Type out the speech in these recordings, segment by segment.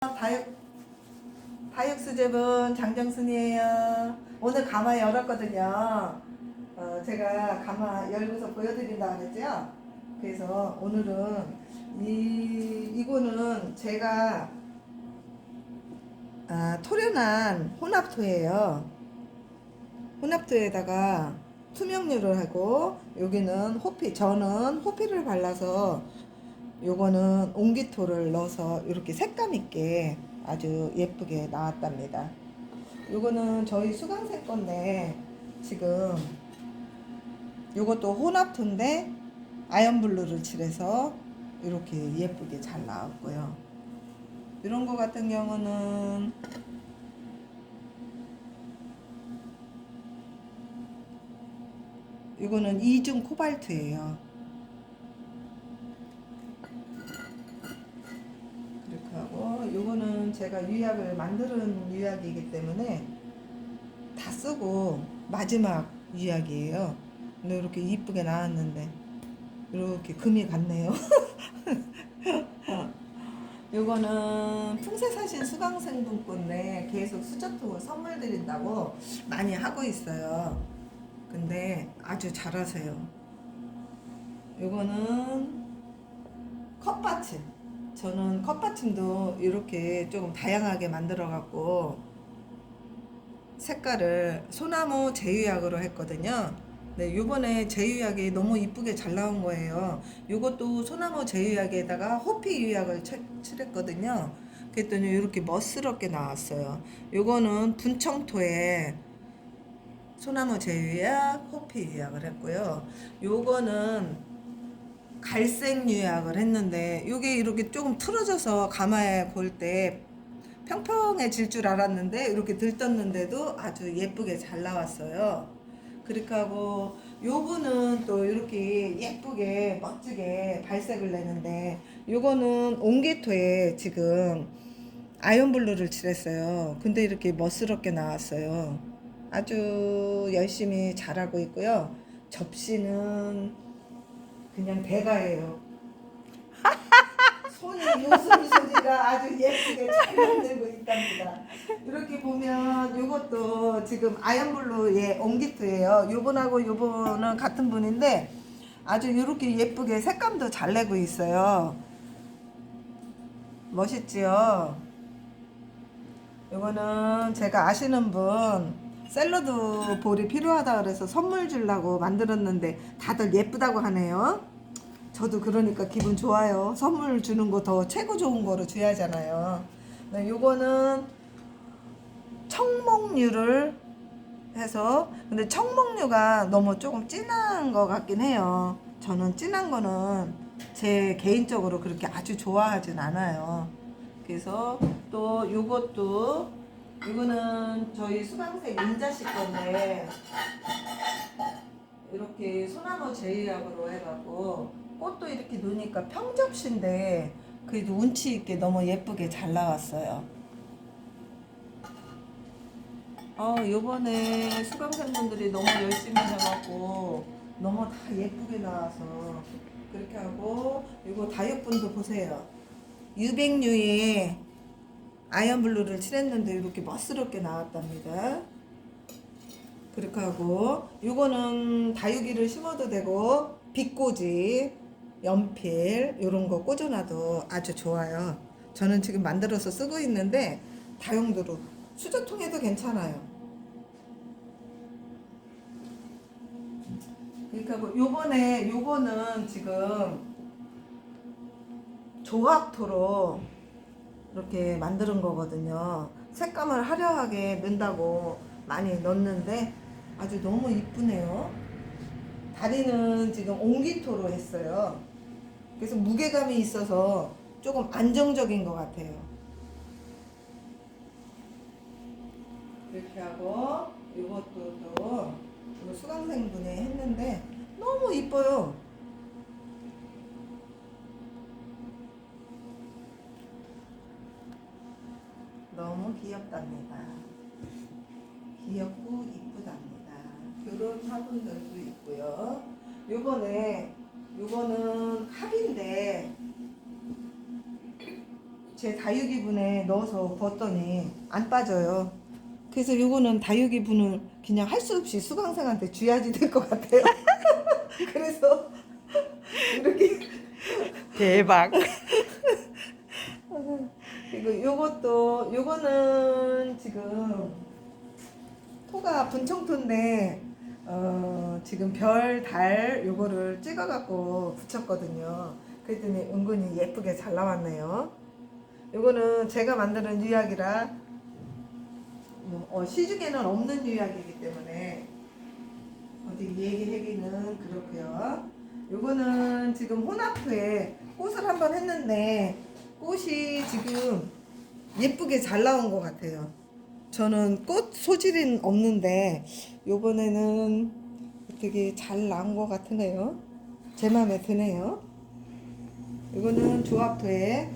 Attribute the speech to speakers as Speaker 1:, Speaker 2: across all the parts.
Speaker 1: 다육 다육수제분 장정순이에요. 오늘 가마 열었거든요. 어, 제가 가마 열고서 보여드린다 그랬죠. 그래서 오늘은 이 이거는 제가 아, 토련한 혼합토예요. 혼합토에다가 투명유를 하고 여기는 호피 저는 호피를 발라서 요거는 옹기토를 넣어서 이렇게 색감 있게 아주 예쁘게 나왔답니다. 요거는 저희 수강생 건데 지금 요것도 혼합토인데 아연블루를 칠해서 이렇게 예쁘게 잘 나왔고요. 이런 거 같은 경우는 이거는 이중 코발트예요. 제가 유약을 만드는 유약이기 때문에 다 쓰고 마지막 유약이에요. 근데 이렇게 이쁘게 나왔는데 이렇게 금이 갔네요. 요거는 풍세 사신 수강생분 건데 계속 수저통을 선물 드린다고 많이 하고 있어요. 근데 아주 잘하세요. 요거는 컵받침. 저는 컵받침도 이렇게 조금 다양하게 만들어 갖고 색깔을 소나무 제유약으로 했거든요. 네, 요번에 제유약이 너무 이쁘게 잘 나온 거예요. 요것도 소나무 제유약에다가 호피 유약을 칠- 칠했거든요. 그랬더니 이렇게 멋스럽게 나왔어요. 요거는 분청토에 소나무 제유약, 호피 유약을 했고요. 요거는 갈색 유약을 했는데 요게 이렇게 조금 틀어져서 가마에 볼 때 평평해질 줄 알았는데 이렇게 들떴는데도 아주 예쁘게 잘 나왔어요. 그렇게 하고 요거는 또 이렇게 예쁘게 멋지게 발색을 내는데 요거는 옹기토에 지금 아이언블루를 칠했어요. 근데 이렇게 멋스럽게 나왔어요. 아주 열심히 잘하고 있고요. 접시는 그냥 대가예요. 손이 요술 소리가 아주 예쁘게 잘 만들고 있답니다. 이렇게 보면 이것도 지금 아이언블루의 옹기트예요. 요번하고 요번은 같은 분인데 아주 이렇게 예쁘게 색감도 잘 내고 있어요. 멋있지요? 요거는 제가 아시는 분 샐러드 볼이 필요하다 그래서 선물 주려고 만들었는데 다들 예쁘다고 하네요. 저도 그러니까 기분 좋아요. 선물 주는 거 더 최고 좋은 거로 줘야잖아요. 네, 요거는 청목류를 해서 근데 청목류가 너무 조금 진한 것 같긴 해요. 저는 진한 거는 제 개인적으로 그렇게 아주 좋아하진 않아요. 그래서 또 요것도 이거는 저희 수강생 인자식 건데 이렇게 소나무 제이약으로 해갖고 꽃도 이렇게 놓으니까 평접시인데 그래도 운치 있게 너무 예쁘게 잘 나왔어요. 어, 요번에 수강생분들이 너무 열심히 해갖고 너무 다 예쁘게 나와서 그렇게 하고 이거 다육분도 보세요. 유백류에 아이언 블루를 칠했는데 이렇게 멋스럽게 나왔답니다. 그렇게 하고 요거는 다육이를 심어도 되고 빛꽂이 연필 요런 거 꽂아놔도 아주 좋아요. 저는 지금 만들어서 쓰고 있는데 다용도로 수저통에도 괜찮아요. 그러니까 뭐 요번에 요거는 지금 조합토로 이렇게 만드는 거거든요. 색감을 화려하게 넣는다고 많이 넣는데 아주 너무 이쁘네요. 다리는 지금 옹기토로 했어요. 그래서 무게감이 있어서 조금 안정적인 것 같아요. 이렇게 하고 이것도 또 수강생분이 했는데 너무 이뻐요. 너무 귀엽답니다. 귀엽고 이쁘답니다. 이런 화분들도 있고요. 요번에 요거는 합인데 제 다육이분에 넣어서 벗더니 안 빠져요. 그래서 요거는 다육이분을 그냥 할 수 없이 수강생한테 줘야지 될 것 같아요. 그래서 이렇게
Speaker 2: 대박.
Speaker 1: 그리고 요것도 요거는 지금 토가 분청토인데 어 지금 별 달 요거를 찍어 갖고 붙였거든요. 그랬더니 은근히 예쁘게 잘 나왔네요. 요거는 제가 만드는 유약이라 뭐, 어, 시중에는 없는 유약이기 때문에 어디 얘기하기는 그렇고요. 요거는 지금 혼합토에 꽃을 한번 했는데 꽃이 지금 예쁘게 잘 나온 것 같아요. 저는 꽃 소질은 없는데 요번에는 되게 잘 나온 것 같으네요. 제 마음에 드네요. 이거는 조합토에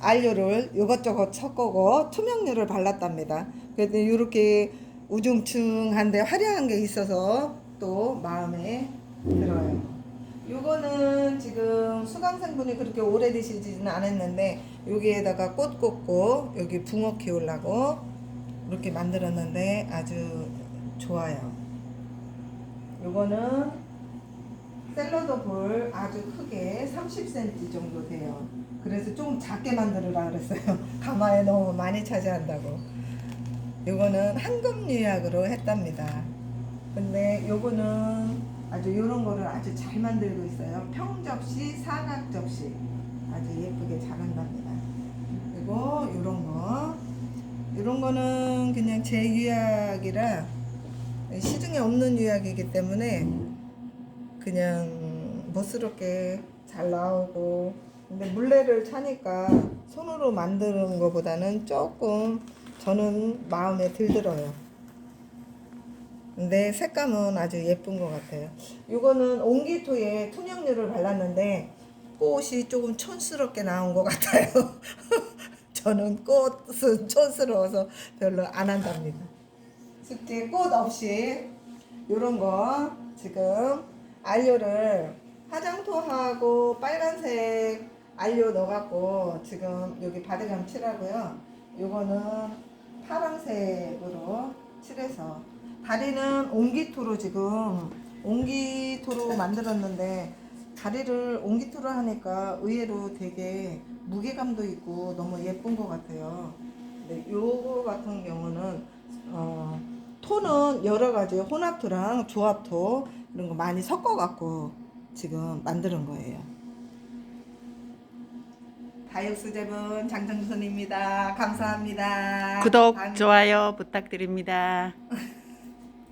Speaker 1: 알료를 이것저것 섞어고 투명류를 발랐답니다. 그래도 이렇게 우중충한데 화려한 게 있어서 또 마음에 들어요. 요거는 지금 수강생분이 그렇게 오래 드시지는 않았는데 여기에다가 꽃 꽂고 여기 붕어 키우려고 이렇게 만들었는데 아주 좋아요. 요거는 샐러드 볼 아주 크게 30cm 정도 돼요. 그래서 좀 작게 만들으라 그랬어요. 가마에 너무 많이 차지한다고. 요거는 한금 유약으로 했답니다. 근데 요거는 아주 요런 거를 아주 잘 만들고 있어요. 평접시, 사각접시 아주 예쁘게 잘 한답니다. 그리고 요런 거 요런 거는 그냥 제 유약이라 시중에 없는 유약이기 때문에 그냥 멋스럽게 잘 나오고 근데 물레를 차니까 손으로 만드는 것보다는 조금 저는 마음에 들더라요. 근데 색감은 아주 예쁜 것 같아요. 이거는 옹기토에 투명류를 발랐는데 꽃이 조금 촌스럽게 나온 것 같아요. 저는 꽃은 촌스러워서 별로 안 한답니다. 숙제 꽃 없이 이런 거 지금 알료를 화장토하고 빨간색 알료 넣어갖고 지금 여기 바디감 칠하고요. 요거는 파란색으로 칠해서 다리는 옹기토로 지금 옹기토로 만들었는데 다리를 옹기토로 하니까 의외로 되게 무게감도 있고 너무 예쁜 것 같아요. 근데 요거 같은 경우는 어, 토는 여러 가지 혼합토랑 조합토 이런 거 많이 섞어 갖고 지금 만드는 거예요. 다육수제분 장정선입니다. 감사합니다.
Speaker 2: 구독,
Speaker 1: 다음-
Speaker 2: 좋아요 부탁드립니다.